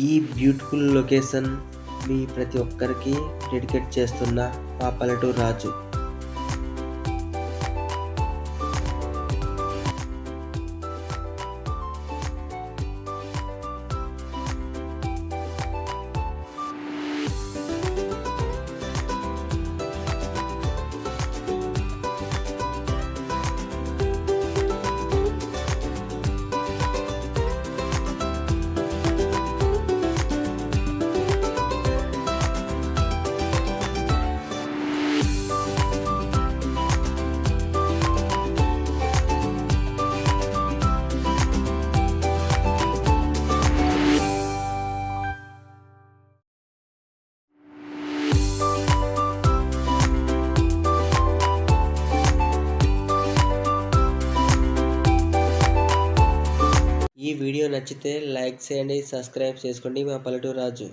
ఈ beautiful location మీ ప్రతి ఒక్కరికి డెడికేట్ చేస్తున్న మా పల్లెటూరు రాజు. ఈ వీడియో నచ్చితే లైక్ చేయండి సబ్స్క్రైబ్ చేసుకోండి. మా పల్లెటూరు రాజు.